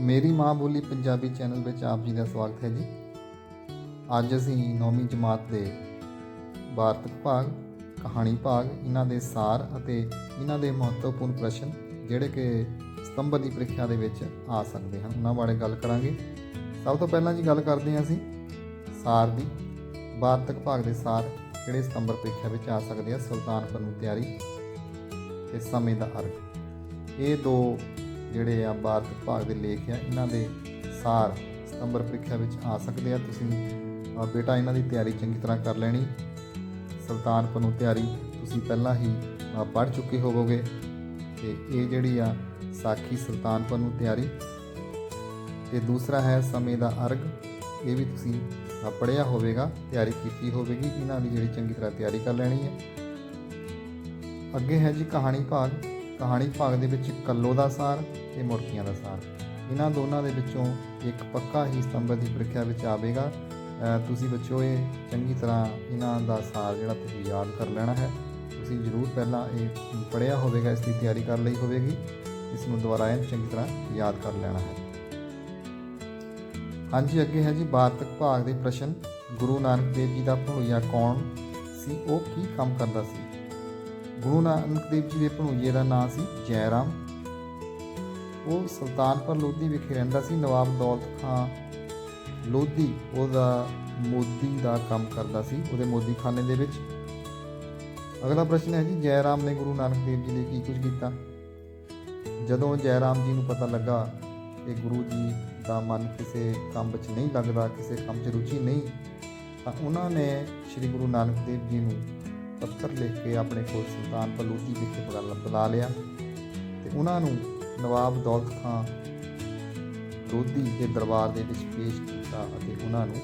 ਮੇਰੀ ਮਾਂ ਬੋਲੀ ਪੰਜਾਬੀ ਚੈਨਲ ਵਿੱਚ ਆਪ ਜੀ ਦਾ ਸਵਾਗਤ ਹੈ ਜੀ। ਅੱਜ ਅਸੀਂ 9ਵੀਂ ਜਮਾਤ ਦੇ ਵਾਰਤਕ ਭਾਗ, ਕਹਾਣੀ ਭਾਗ, ਇਹਨਾਂ ਦੇ ਸਾਰ ਅਤੇ ਇਹਨਾਂ ਦੇ ਮਹੱਤਵਪੂਰਨ ਪ੍ਰਸ਼ਨ ਜਿਹੜੇ ਕਿ ਸਤੰਬਰ ਦੀ ਪ੍ਰੀਖਿਆ ਦੇ ਵਿੱਚ ਆ ਸਕਦੇ ਹਨ। ਉਹਨਾਂ ਬਾਰੇ ਗੱਲ ਕਰਾਂਗੇ। ਸਭ ਤੋਂ ਪਹਿਲਾਂ ਜੀ ਗੱਲ ਕਰਦੇ ਹਾਂ ਅਸੀਂ ਸਾਰ ਦੀ। ਵਾਰਤਕ ਭਾਗ ਦੇ ਸਾਰ ਕਿਹੜੇ ਸਤੰਬਰ ਪ੍ਰੀਖਿਆ ਵਿੱਚ ਆ ਸਕਦੇ ਆ? ਸੁਲਤਾਨਪੁਰ ਨੂੰ ਤਿਆਰੀ। ਤੇ ਸਮੇਂ ਦਾ ਅਰਥ। ਇਹ ਦੋ ਜਿਹੜੇ ਆ ਭਾਰਤ ਭਾਗ ਦੇ ਲੇਖ ਆ ਇਹਨਾਂ ਦੇ ਸਾਰ ਸਤੰਬਰ ਪ੍ਰੀਖਿਆ ਵਿੱਚ ਆ ਸਕਦੇ ਆ। ਤੁਸੀਂ ਬੇਟਾ ਇਹਨਾਂ ਦੀ ਤਿਆਰੀ ਚੰਗੀ ਤਰ੍ਹਾਂ ਕਰ ਲੈਣੀ। ਸੁਲਤਾਨਪੁਰ ਨੂੰ ਤਿਆਰੀ ਤੁਸੀਂ ਪਹਿਲਾਂ ਹੀ ਪੜ੍ਹ ਚੁੱਕੇ ਹੋਵੋਗੇ। ਤੇ ਇਹ ਜਿਹੜੀ ਆ ਸਾਖੀ ਸੁਲਤਾਨਪੁਰ ਨੂੰ ਤਿਆਰੀ। ਤੇ ਦੂਸਰਾ ਹੈ ਸਮੇਂ ਦਾ ਅਰਗ। ਇਹ ਵੀ ਤੁਸੀਂ ਅ, ਪੜ੍ਹਿਆ ਹੋਵੇਗਾ ਤਿਆਰੀ ਕੀਤੀ ਹੋਵੇਗੀ। ਇਹਨਾਂ ਦੀ ਜਿਹੜੀ ਚੰਗੀ ਤਰ੍ਹਾਂ ਤਿਆਰੀ ਕਰ ਲੈਣੀ ਹੈ। ਅੱਗੇ ਹੈ ਜੀ ਕਹਾਣੀ ਭਾਗ। ਕਹਾਣੀ ਭਾਗ ਦੇ ਵਿੱਚ ਕੱਲੋ ਦਾ ਸਾਰ ਤੇ ਮੁਰਕੀਆਂ ਦਾ ਸਾਰ। ਇਹਨਾਂ ਦੋਨਾਂ ਦੇ ਵਿੱਚੋਂ ਇੱਕ ਪੱਕਾ ਹੀ ਸਤੰਬਰ ਦੀ ਪ੍ਰੀਖਿਆ ਵਿੱਚ ਆਵੇਗਾ। ਤੁਸੀਂ ਬੱਚਿਓ, ਇਹ ਚੰਗੀ ਤਰ੍ਹਾਂ ਇਹਨਾਂ ਦਾ ਸਾਰ ਜਿਹੜਾ ਤੁਸੀਂ ਯਾਦ ਕਰ ਲੈਣਾ ਹੈ, ਤੁਸੀਂ ਜ਼ਰੂਰ ਪਹਿਲਾਂ ਇਹ ਪੜ੍ਹਿਆ ਹੋਵੇਗਾ, ਇਸ ਦੀ ਤਿਆਰੀ ਕਰ ਲਈ ਹੋਵੇਗੀ। ਇਸ ਨੂੰ ਦੁਬਾਰਾ ਐਨ ਚੰਗੀ ਤਰ੍ਹਾਂ ਯਾਦ ਕਰ ਲੈਣਾ ਹੈ। ਹਾਂਜੀ, ਅੱਗੇ ਹੈ ਜੀ ਵਾਰਤਕ ਭਾਗ ਦੇ ਪ੍ਰਸ਼ਨ। ਗੁਰੂ ਨਾਨਕ ਦੇਵ ਜੀ ਦਾ ਭਣੋਈਆ ਕੌਣ ਸੀ? ਉਹ ਕੀ ਕੰਮ ਕਰਦਾ ਸੀ? ਗੁਰੂ ਨਾਨਕ ਦੇਵ ਜੀ ਦੇ ਭਣੋਈਏ ਦਾ ਨਾਂ ਸੀ ਜੈ ਰਾਮ ਉਹ ਸੁਲਤਾਨਪੁਰ ਲੋਧੀ ਵਿਖੇ ਰਹਿੰਦਾ ਸੀ, ਨਵਾਬ ਦੌਲਤ ਖਾਂ ਲੋਧੀ। ਉਹਦਾ ਮੋਦੀ ਦਾ ਕੰਮ ਕਰਦਾ ਸੀ ਉਹਦੇ ਮੋਦੀਖਾਨੇ ਦੇ ਵਿੱਚ। ਅਗਲਾ ਪ੍ਰਸ਼ਨ ਹੈ ਜੀ ਜੈ ਰਾਮ ਨੇ ਗੁਰੂ ਨਾਨਕ ਦੇਵ ਜੀ ਲਈ ਕੀ ਕੁਝ ਕੀਤਾ? ਜਦੋਂ ਜੈ ਰਾਮ ਜੀ ਨੂੰ ਪਤਾ ਲੱਗਾ ਕਿ ਗੁਰੂ ਜੀ ਦਾ ਮਨ ਕਿਸੇ ਕੰਮ ਵਿੱਚ ਨਹੀਂ ਲੱਗਦਾ, ਕਿਸੇ ਕੰਮ 'ਚ ਰੁਚੀ ਨਹੀਂ, ਤਾਂ ਉਹਨਾਂ ਨੇ ਸ੍ਰੀ ਗੁਰੂ ਨਾਨਕ ਦੇਵ ਜੀ ਨੂੰ ਪੱਤਰ ਲਿਖ ਕੇ ਆਪਣੇ ਕੋਲ ਸੁਲਤਾਨ ਲੋਧੀ ਵਿਖੇ ਬੁਲਾ ਲਿਆ ਤੇ ਉਹਨਾਂ ਨੂੰ ਨਵਾਬ ਦੌਲਤ ਖਾਂ ਲੋਧੀ ਦੇ ਦਰਬਾਰ ਦੇ ਵਿੱਚ ਪੇਸ਼ ਕੀਤਾ ਅਤੇ ਉਹਨਾਂ ਨੂੰ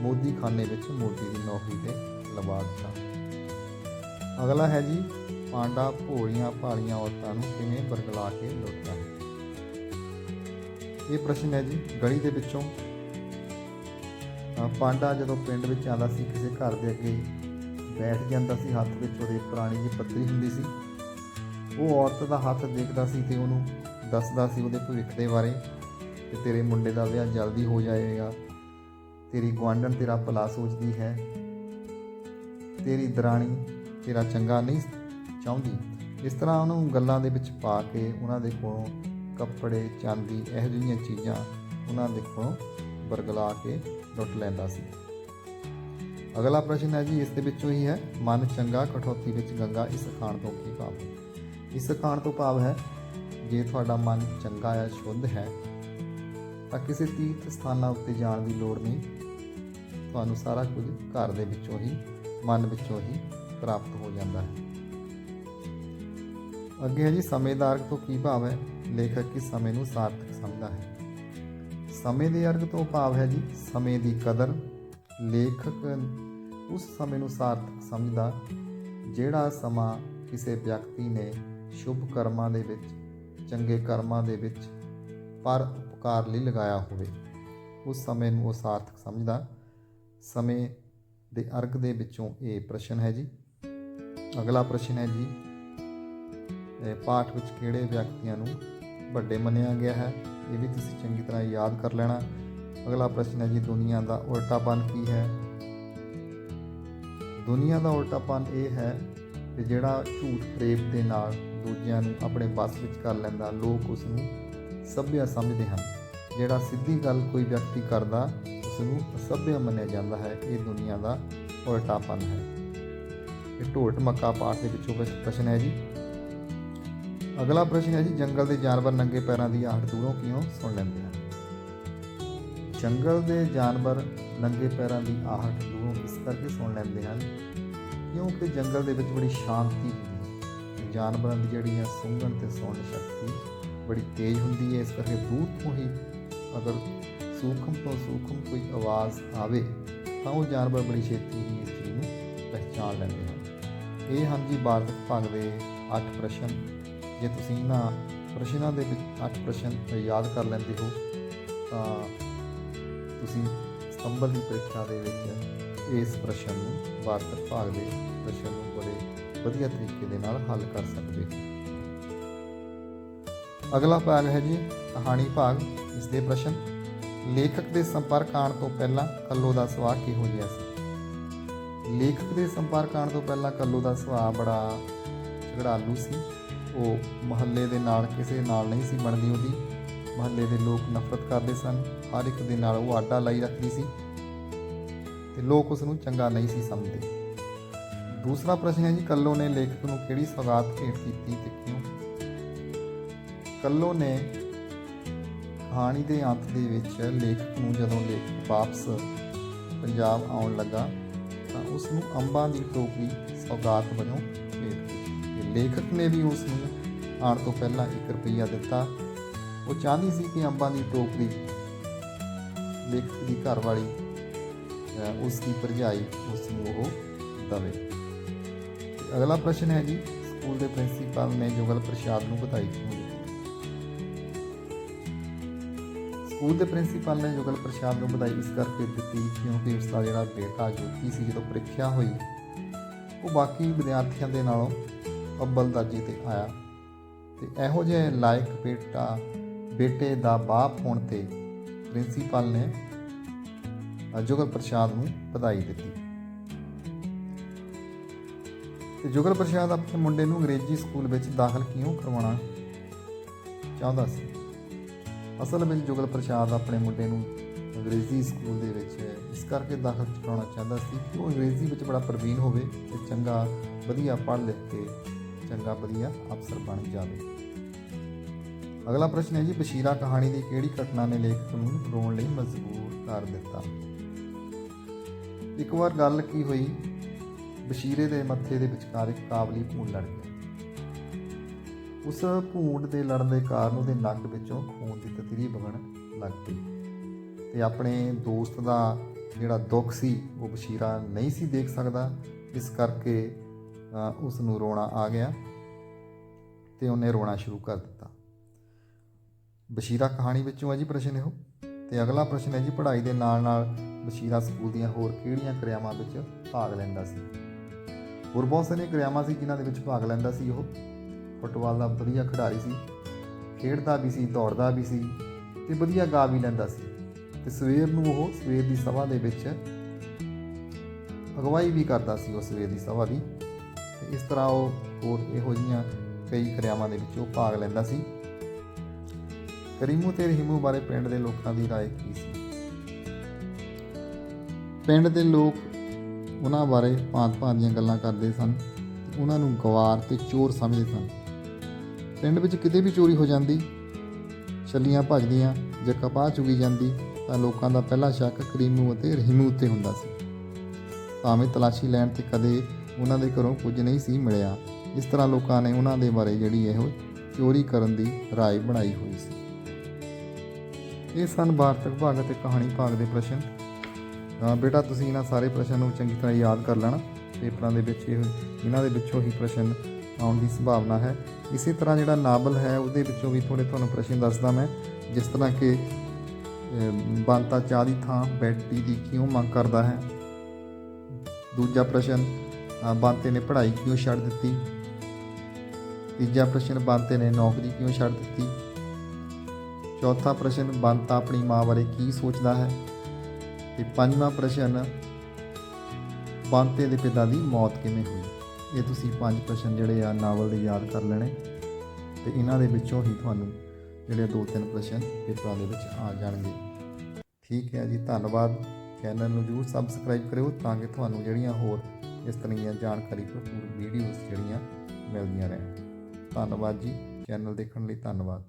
ਮੋਦੀ ਖਾਨੇ ਵਿੱਚ ਮੋਦੀ ਦੀ ਨੌਕਰੀ ਤੇ ਲਵਾ ਦਿੱਤਾ। ਅਗਲਾ ਹੈ ਜੀ, ਪਾਂਡਾ ਭੋਲੀਆਂ ਭਾਲੀਆਂ ਔਰਤਾਂ ਨੂੰ ਕਿਵੇਂ ਬਰਗਲਾ ਕੇ ਲੁੱਟਦਾ ਹੈ? ਇਹ ਪ੍ਰਸ਼ਨ ਹੈ ਜੀ, ਗਲੀ ਦੇ ਵਿੱਚੋਂ। ਪਾਂਡਾ ਜਦੋਂ ਪਿੰਡ ਵਿੱਚ ਆਉਂਦਾ ਸੀ, ਕਿਸੇ ਘਰ ਦੇ ਅੱਗੇ ਬੈਠ ਜਾਂਦਾ ਸੀ ਹੱਥ ਵਿੱਚ, ਉਹਦੇ ਪੁਰਾਣੀ ਜਿਹੀ ਪੱਤਰੀ ਹੁੰਦੀ ਸੀ। ਉਹ ਔਰਤ ਦਾ ਹੱਥ ਦੇਖਦਾ ਸੀ ਤੇ ਉਹਨੂੰ ਦੱਸਦਾ ਸੀ ਉਹਦੇ ਭਵਿੱਖ ਦੇ ਬਾਰੇ ਕਿ ਤੇਰੇ ਮੁੰਡੇ ਦਾ ਵਿਆਹ ਜਲਦੀ ਹੋ ਜਾਏਗਾ, ਤੇਰੀ ਗੁਆਂਢਣ ਤੇਰਾ ਭਲਾ ਸੋਚਦੀ ਹੈ, ਤੇਰੀ ਦਰਾਣੀ ਤੇਰਾ ਚੰਗਾ ਨਹੀਂ ਚਾਹੁੰਦੀ। ਇਸ ਤਰ੍ਹਾਂ ਉਹਨੂੰ ਗੱਲਾਂ ਦੇ ਵਿੱਚ ਪਾ ਕੇ ਉਹਨਾਂ ਦੇ ਕੋਲੋਂ ਕੱਪੜੇ, ਚਾਂਦੀ, ਇਹੋ ਜਿਹੀਆਂ ਚੀਜ਼ਾਂ ਉਹਨਾਂ ਦੇ ਕੋਲੋਂ ਬਰਗਲਾ ਕੇ ਲੁੱਟ ਲੈਂਦਾ ਸੀ। ਅਗਲਾ ਪ੍ਰਸ਼ਨ ਹੈ ਜੀ, ਇਸ ਦੇ ਵਿੱਚੋਂ ਹੀ ਹੈ, ਮਨ ਚੰਗਾ, ਕਠੌਤੀ ਵਿੱਚ ਗੰਗਾ, ਇਸ ਖਾਣ ਤੋਂ ਕੀ ਭਾਵ ਇਸ ਖਾਣ ਤੋਂ ਭਾਵ ਹੈ, ਜੇ ਤੁਹਾਡਾ ਮਨ ਚੰਗਾ ਹੈ ਸ਼ੁੱਧ ਹੈ, ਤਾਂ ਕਿਸੇ ਤੀਰਥ ਸਥਾਨਾਂ ਉੱਤੇ ਜਾਣ ਦੀ ਲੋੜ ਨਹੀਂ। ਤੁਹਾਨੂੰ ਸਾਰਾ ਕੁਝ ਘਰ ਦੇ ਵਿੱਚੋਂ ਹੀ, ਮਨ ਵਿੱਚੋਂ ਹੀ ਪ੍ਰਾਪਤ ਹੋ ਜਾਂਦਾ ਹੈ। ਅੱਗੇ ਹੈ ਜੀ, ਸਮੇਂ ਦਾ ਅਰਗ ਤੋਂ ਕੀ ਭਾਵ ਹੈ? ਲੇਖਕ ਕੀ ਸਮੇਂ ਨੂੰ ਸਾਰਥਕ ਸਮਝਦਾ ਹੈ। ਸਮੇਂ ਦੇ ਅਰਗ ਤੋਂ ਭਾਵ ਹੈ ਜੀ, ਸਮੇਂ ਦੀ ਕਦਰ ਲੇਖਕ ਉਸ ਸਮੇਂ ਨੂੰ ਸਾਰਥਕ ਸਮਝਦਾ, ਜਿਹੜਾ ਸਮਾਂ ਕਿਸੇ ਵਿਅਕਤੀ ਨੇ ਸ਼ੁਭ ਕਰਮਾਂ ਦੇ ਵਿੱਚ, ਚੰਗੇ ਕਰਮਾਂ ਦੇ ਵਿੱਚ ਪਰ ਉਪਕਾਰ ਲਈ ਲਗਾਇਆ ਹੋਵੇ, ਉਸ ਸਮੇਂ ਨੂੰ ਉਹ ਸਾਰਥਕ ਸਮਝਦਾ। ਸਮੇਂ ਦੇ ਅਰਗ ਦੇ ਵਿੱਚੋਂ ਇਹ ਪ੍ਰਸ਼ਨ ਹੈ ਜੀ। ਅਗਲਾ ਪ੍ਰਸ਼ਨ ਹੈ ਜੀ ਪਾਠ ਵਿੱਚ ਕਿਹੜੇ ਵਿਅਕਤੀਆਂ ਨੂੰ ਵੱਡੇ ਮੰਨਿਆ ਗਿਆ ਹੈ? ਇਹ ਵੀ ਤੁਸੀਂ ਚੰਗੀ ਤਰ੍ਹਾਂ ਯਾਦ ਕਰ ਲੈਣਾ। ਅਗਲਾ ਪ੍ਰਸ਼ਨ ਹੈ ਜੀ, ਦੁਨੀਆ ਦਾ ਉਲਟਾਪਨ ਕੀ ਹੈ? ਦੁਨੀਆ ਦਾ ਉਲਟਾਪਨ ਇਹ ਹੈ ਕਿ ਜਿਹੜਾ ਝੂਠ ਫਰੇਬ ਦੇ ਨਾਲ ਦੂਜਿਆਂ ਨੂੰ ਆਪਣੇ ਵੱਸ ਵਿੱਚ ਕਰ ਲੈਂਦਾ, ਲੋਕ ਉਸ ਨੂੰ ਸਭਿਆ ਸਮਝਦੇ ਹਨ। ਜਿਹੜਾ ਸਿੱਧੀ ਗੱਲ ਕੋਈ ਵਿਅਕਤੀ ਕਰਦਾ ਉਸ ਨੂੰ ਅਸਭਿਆ ਮੰਨਿਆ ਜਾਂਦਾ ਹੈ। ਇਹ ਦੁਨੀਆ ਦਾ ਉਲਟਾਪਨ ਹੈ। ਇਹ ਢੋਟ ਮੱਕਾ ਪਾਠ ਦੇ ਵਿੱਚੋਂ ਕੁਝ ਪ੍ਰਸ਼ਨ ਹੈ ਜੀ। ਅਗਲਾ ਪ੍ਰਸ਼ਨ ਹੈ ਜੀ, ਜੰਗਲ ਦੇ ਜਾਨਵਰ ਨੰਗੇ ਪੈਰਾਂ ਦੀ ਆਹਟ ਦੂਰੋਂ ਕਿਉਂ ਸੁਣ ਲੈਂਦੇ ਹਨ? ਜੰਗਲ ਦੇ ਜਾਨਵਰ ਨੰਗੇ ਪੈਰਾਂ ਦੀ ਆਹਟ ਦੂਰੋਂ ਇਸ ਕਰਕੇ ਸੁਣ ਲੈਂਦੇ ਹਨ, ਕਿਉਂਕਿ ਜੰਗਲ ਦੇ ਵਿੱਚ ਬੜੀ ਸ਼ਾਂਤੀ ਹੁੰਦੀ ਹੈ। ਜਾਨਵਰਾਂ ਦੀ ਜਿਹੜੀ ਹੈ ਸੁੰਘਣ ਤੇ ਸੁਣਨ ਸ਼ਕਤੀ ਬੜੀ ਤੇਜ਼ ਹੁੰਦੀ ਹੈ, ਇਸ ਕਰਕੇ ਦੂਰ ਤੋਂ ਹੀ ਅਗਰ ਸੂਖਮ ਤੋਂ ਸੂਖਮ ਕੋਈ ਆਵਾਜ਼ ਆਵੇ, ਤਾਂ ਉਹ ਜਾਨਵਰ ਬੜੀ ਛੇਤੀ ਹੀ ਇਸ ਚੀਜ਼ ਨੂੰ ਪਹਿਚਾਨ ਲੈਂਦੇ ਹਨ। ਇਹ ਹਨ ਜੀ ਵਾਰਤਕ ਭਾਗ ਦੇ 8 ਪ੍ਰਸ਼ਨ। ਜੇ ਤੁਸੀਂ ਇਹਨਾਂ ਪ੍ਰਸ਼ਨਾਂ ਦੇ ਵਿੱਚ 8 ਪ੍ਰਸ਼ਨ ਯਾਦ ਕਰ ਲੈਂਦੇ ਹੋ, ਤਾਂ ਤੁਸੀਂ ਸਤੰਬਰ ਦੀ ਪ੍ਰੀਖਿਆ ਦੇ ਵਿੱਚ ਇਸ ਪ੍ਰਸ਼ਨ ਨੂੰ, ਵਾਰਤਕ ਭਾਗ ਦੇ ਪ੍ਰਸ਼ਨ ਨੂੰ ਬੜੇ ਵਧੀਆ ਤਰੀਕੇ ਦੇ ਨਾਲ ਹੱਲ ਕਰ ਸਕਦੇ ਹੋ। ਅਗਲਾ ਭਾਗ ਹੈ ਜੀ ਕਹਾਣੀ ਭਾਗ ਇਸ ਦੇ ਪ੍ਰਸ਼ਨ। ਲੇਖਕ ਦੇ ਸੰਪਰਕ ਆਉਣ ਤੋਂ ਪਹਿਲਾਂ ਕੱਲੋ ਦਾ ਸੁਭਾਅ ਕਿਹੋ ਜਿਹਾ ਸੀ? ਲੇਖਕ ਦੇ ਸੰਪਰਕ ਆਉਣ ਤੋਂ ਪਹਿਲਾਂ ਕੱਲੋ ਦਾ ਸੁਭਾਅ ਬੜਾ ਝਗੜਾਲੂ ਸੀ। ਉਹ ਮਹੱਲੇ ਦੇ ਨਾਲ ਕਿਸੇ ਨਾਲ ਨਹੀਂ ਸੀ ਬਣਦੀ ਉਹਦੀ। ਮਹੱਲੇ ਦੇ ਲੋਕ ਨਫ਼ਰਤ ਕਰਦੇ ਸਨ। ਹਰ ਇੱਕ ਦੇ ਨਾਲ ਉਹ ਆਡਾ ਲਾਈ ਰੱਖਦੀ ਸੀ ਤੇ ਲੋਕ ਉਸ ਨੂੰ ਚੰਗਾ ਨਹੀਂ ਸੀ ਸਮਝਦੇ। ਦੂਸਰਾ ਪ੍ਰਸ਼ਨ ਹੈ ਜੀ ਕੱਲੋ ਨੇ ਲੇਖਕ ਨੂੰ ਕਿਹੜੀ ਸੌਗਾਤ ਭੇਟ ਕੀਤੀ ਤੇ ਕਿਉਂ? ਕੱਲੋ ਨੇ ਕਹਾਣੀ ਦੇ ਅੰਤ ਦੇ ਵਿੱਚ ਲੇਖਕ ਨੂੰ ਜਦੋਂ ਲੇਖਕ ਵਾਪਸ ਪੰਜਾਬ ਆਉਣ ਲੱਗਾ ਤਾਂ ਉਸ ਨੂੰ ਅੰਬਾਂ ਦੀ ਟੋਕਰੀ ਸੌਗਾਤ ਵਜੋਂ ਭੇਟ ਕੀਤੀ। ਲੇਖਕ ਨੇ ਵੀ ਉਸ ਨੂੰ ਆਉਣ ਤੋਂ ਪਹਿਲਾਂ 1 ਰੁਪਈਆ ਦਿੱਤਾ। ਉਹ ਚਾਹੁੰਦੀ ਸੀ ਕਿ ਅੰਬਾਂ ਦੀ ਟੋਕਰੀ ਲੇਖਕ ਦੀ ਘਰਵਾਲੀ ਅਹ, ਉਸ ਦੀ ਭਰਜਾਈ, ਉਸ ਨੂੰ ਉਹ ਦਵੇ। ਅਗਲਾ ਪ੍ਰਸ਼ਨ ਹੈ ਜੀ, ਸਕੂਲ ਦੇ ਪ੍ਰਿੰਸੀਪਲ ਨੇ ਜੁਗਲ ਪ੍ਰਸ਼ਾਦ ਨੂੰ ਵਧਾਈ ਕਿਉਂ ਦਿੱਤੀ? ਸਕੂਲ ਦੇ ਪ੍ਰਿੰਸੀਪਲ ਨੇ ਜੁਗਲ ਪ੍ਰਸ਼ਾਦ ਨੂੰ ਵਧਾਈ ਇਸ ਕਰਕੇ ਦਿੱਤੀ ਕਿਉਂਕਿ ਉਸ ਦਾ ਜਿਹੜਾ ਬੇਟਾ ਜੋਤੀ ਸੀ, ਜਦੋਂ ਪ੍ਰੀਖਿਆ ਹੋਈ, ਉਹ ਬਾਕੀ ਵਿਦਿਆਰਥੀਆਂ ਦੇ ਨਾਲੋਂ ਅੱਬਲ ਦਰਜੇ ਤੇ ਆਇਆ। ਤੇ ਇਹੋ ਜਿਹੇ ਲਾਇਕ ਬੇਟਾ ਬੇਟੇ ਦਾ ਬਾਪ ਹੋਣ ਤੇ ਪ੍ਰਿੰਸੀਪਲ ਨੇ ਜੁਗਲ ਪ੍ਰਸ਼ਾਦ ਨੂੰ ਵਧਾਈ ਦਿੱਤੀ। ਤੇ ਜੁਗਲ ਪ੍ਰਸ਼ਾਦ ਆਪਣੇ ਮੁੰਡੇ ਨੂੰ ਅੰਗਰੇਜ਼ੀ ਸਕੂਲ ਵਿੱਚ ਦਾਖਲ ਕਿਉਂ ਕਰਵਾਉਣਾ ਚਾਹੁੰਦਾ ਸੀ? ਅਸਲ ਵਿੱਚ ਜੁਗਲ ਪ੍ਰਸ਼ਾਦ ਆਪਣੇ ਮੁੰਡੇ ਨੂੰ ਅੰਗਰੇਜ਼ੀ ਸਕੂਲ ਦੇ ਵਿੱਚ ਇਸ ਕਰਕੇ ਦਾਖਲ ਕਰਾਉਣਾ ਚਾਹੁੰਦਾ ਸੀ ਕਿ ਉਹ ਅੰਗਰੇਜ਼ੀ ਵਿੱਚ ਬੜਾ ਪ੍ਰਵੀਨ ਹੋਵੇ ਤੇ ਚੰਗਾ ਵਧੀਆ ਪੜ੍ਹ ਲਿਖ ਕੇ ਚੰਗਾ ਵਧੀਆ ਅਫਸਰ ਬਣ ਜਾਵੇ। ਅਗਲਾ ਪ੍ਰਸ਼ਨ ਹੈ ਜੀ ਬਸ਼ੀਰਾ ਕਹਾਣੀ ਦੀ ਕਿਹੜੀ ਘਟਨਾ ਨੇ ਲੇਖਕ ਨੂੰ ਰੋਣ ਲਈ ਮਜਬੂਰ ਕਰ ਦਿੱਤਾ? ਇੱਕ ਵਾਰ ਗੱਲ ਕੀ ਹੋਈ? ਬਸ਼ੀਰੇ ਦੇ ਮੱਥੇ ਦੇ ਵਿਚਕਾਰ ਇੱਕ ਕਾਬਲੀ ਭੂੰਡ ਲੜ ਗਿਆ ਉਸ ਭੂੰਡ ਦੇ ਲੜਨ ਦੇ ਕਾਰਨ ਉਹਦੇ ਨੱਕ ਵਿੱਚੋਂ ਖੂਨ ਦੀ ਤਤਰੀ ਵਗਣ ਲੱਗ ਪਈ ਤੇ ਆਪਣੇ ਦੋਸਤ ਦਾ ਜਿਹੜਾ ਦੁੱਖ ਸੀ ਉਹ ਬਸ਼ੀਰਾ ਨਹੀਂ ਸੀ ਦੇਖ ਸਕਦਾ। ਇਸ ਕਰਕੇ ਅ, ਉਸ ਨੂੰ ਰੋਣਾ ਆ ਗਿਆ ਤੇ ਉਹਨੇ ਰੋਣਾ ਸ਼ੁਰੂ ਕਰ ਦਿੱਤਾ। ਬਸ਼ੀਰਾ ਕਹਾਣੀ ਵਿੱਚੋਂ ਹੈ ਜੀ ਪ੍ਰਸ਼ਨ ਇਹੋ ਤੇ ਅਗਲਾ ਪ੍ਰਸ਼ਨ ਹੈ ਜੀ ਪੜ੍ਹਾਈ ਦੇ ਨਾਲ ਨਾਲ ਬਸ਼ੀਰਾ ਸਕੂਲ ਦੀਆਂ ਹੋਰ ਕਿਹੜੀਆਂ ਕਿਰਿਆਵਾਂ ਵਿੱਚ ਭਾਗ ਲੈਂਦਾ ਸੀ? ਹੋਰ ਬਹੁਤ ਸਾਰੀਆਂ ਕਿਰਿਆਵਾਂ ਸੀ ਜਿਨ੍ਹਾਂ ਦੇ ਵਿੱਚ ਭਾਗ ਲੈਂਦਾ ਸੀ ਉਹ। ਫੁੱਟਬਾਲ ਦਾ ਵਧੀਆ ਖਿਡਾਰੀ ਸੀ, ਖੇਡਦਾ ਵੀ ਸੀ, ਦੌੜਦਾ ਵੀ ਸੀ ਤੇ ਵਧੀਆ ਗਾ ਵੀ ਲੈਂਦਾ ਸੀ ਤੇ ਸਵੇਰ ਨੂੰ ਉਹ ਸਵੇਰ ਦੀ ਸਭਾ ਦੇ ਵਿੱਚ ਅਗਵਾਈ ਵੀ ਕਰਦਾ ਸੀ ਉਹ ਸਵੇਰ ਦੀ ਸਭਾ ਦੀ ਇਸ ਤਰ੍ਹਾਂ ਉਹ ਹੋਰ ਇਹੋ ਜਿਹੀਆਂ ਕਈ ਕਿਰਿਆਵਾਂ ਦੇ ਵਿੱਚ ਉਹ ਭਾਗ ਲੈਂਦਾ ਸੀ। ਕਰੀਮੂ ਤੇ ਰਹੀਮੂ ਬਾਰੇ ਪਿੰਡ ਦੇ ਲੋਕਾਂ ਦੀ رائے ਕੀ ਸੀ ਪਿੰਡ ਦੇ ਲੋਕ ਉਹਨਾਂ ਬਾਰੇ ਭਾਂਤ-ਭਾਂਤ ਦੀਆਂ ਗੱਲਾਂ ਕਰਦੇ ਸਨ ਤੇ ਉਹਨਾਂ ਨੂੰ ਗਵਾਰ ਤੇ ਚੋਰ ਸਮਝਦੇ ਸਨ ਪਿੰਡ ਵਿੱਚ ਕਿਤੇ ਵੀ ਚੋਰੀ ਹੋ ਜਾਂਦੀ ਛੱਲੀਆਂ ਭੱਜਦੀਆਂ ਜਾਂ ਕਪਾਹ ਚੁਗੀ ਜਾਂਦੀ ਤਾਂ ਲੋਕਾਂ ਦਾ ਪਹਿਲਾ ਸ਼ੱਕ ਕਰੀਮੂ ਅਤੇ ਰਹੀਮੂ ਉੱਤੇ ਹੁੰਦਾ ਸੀ ਭਾਵੇਂ ਤਲਾਸ਼ੀ ਲੈਣ ਤੇ ਕਦੇ ਉਹਨਾਂ ਦੇ ਘਰੋਂ ਕੁਝ ਨਹੀਂ ਸੀ ਮਿਲਿਆ ਇਸ ਤਰ੍ਹਾਂ ਲੋਕਾਂ ਨੇ ਉਹਨਾਂ ਦੇ ਬਾਰੇ ਜਿਹੜੀ ਇਹੋ ਚੋਰੀ ਕਰਨ ਦੀ ਰਾਏ ਬਣਾਈ ਹੋਈ ਸੀ ਇਹ ਸਨ ਵਾਰਤਕ ਭਾਗ ਅਤੇ ਕਹਾਣੀ ਭਾਗ ਦੇ ਪ੍ਰਸ਼ਨ। ਬੇਟਾ ਤੁਸੀਂ ਇਹਨਾਂ ਸਾਰੇ ਪ੍ਰਸ਼ਨ ਨੂੰ ਚੰਗੀ ਤਰ੍ਹਾਂ ਯਾਦ ਕਰ ਲੈਣਾ। ਪੇਪਰਾਂ ਦੇ ਵਿੱਚ ਇਹ ਇਹਨਾਂ ਦੇ ਵਿੱਚੋਂ ਹੀ ਪ੍ਰਸ਼ਨ ਆਉਣ ਦੀ ਸੰਭਾਵਨਾ ਹੈ। ਇਸੇ ਤਰ੍ਹਾਂ ਜਿਹੜਾ ਨਾਵਲ ਹੈ ਉਹਦੇ ਵਿੱਚੋਂ ਵੀ ਥੋੜੇ ਤੁਹਾਨੂੰ ਪ੍ਰਸ਼ਨ ਦੱਸਦਾ ਮੈਂ। ਜਿਸ ਤਰ੍ਹਾਂ ਕਿ ਅਹ, ਬੰਤਾ ਚਾਹ ਦੀ ਥਾਂ ਬੈਟੀ ਦੀ ਕਿਉਂ ਮੰਗ ਕਰਦਾ ਹੈ? ਦੂਜਾ ਪ੍ਰਸ਼ਨ ਅਹ, ਬੰਤੇ ਨੇ ਪੜ੍ਹਾਈ ਕਿਉਂ ਛੱਡ ਦਿੱਤੀ? ਤੀਜਾ ਪ੍ਰਸ਼ਨ ਬੰਤੇ ਨੇ ਨੌਕਰੀ ਕਿਉਂ ਛੱਡ ਦਿੱਤੀ? ਚੌਥਾ ਪ੍ਰਸ਼ਨ, ਬੰਤਾ ਆਪਣੀ ਮਾਂ ਬਾਰੇ ਕੀ ਸੋਚਦਾ ਹੈ? ਤੇ ਪੰਜਵਾਂ ਪ੍ਰਸ਼ਨ, ਬੰਤੇ ਦੇ ਪਿਤਾ ਦੀ ਮੌਤ ਕਿਵੇਂ ਹੋਈ? ਇਹ ਤੁਸੀਂ ਪੰਜ ਪ੍ਰਸ਼ਨ ਜਿਹੜੇ ਆ ਨਾਵਲ ਦੇ ਯਾਦ ਕਰ ਲੈਣੇ। ਤੇ ਇਹਨਾਂ ਦੇ ਵਿੱਚੋਂ ਹੀ ਤੁਹਾਨੂੰ ਜਿਹੜੇ ਦੋ ਤਿੰਨ ਪ੍ਰਸ਼ਨ ਪੇਪਰਾਂ ਦੇ ਵਿੱਚ ਆ ਜਾਣਗੇ। ਠੀਕ ਹੈ ਜੀ, ਧੰਨਵਾਦ। ਚੈਨਲ ਨੂੰ ਜਰੂਰ ਸਬਸਕ੍ਰਾਈਬ ਕਰਿਓ ਤਾਂ ਕਿ ਤੁਹਾਨੂੰ ਜਿਹੜੀਆਂ ਹੋਰ ਇਸ ਤਰ੍ਹਾਂ ਦੀਆਂ ਜਾਣਕਾਰੀ ਭਰਪੂਰ ਵੀਡੀਓਜ਼ ਜਿਹੜੀਆਂ ਮਿਲਦੀਆਂ ਰਹਿਣ। ਧੰਨਵਾਦ ਜੀ, ਚੈਨਲ ਦੇਖਣ ਲਈ ਧੰਨਵਾਦ।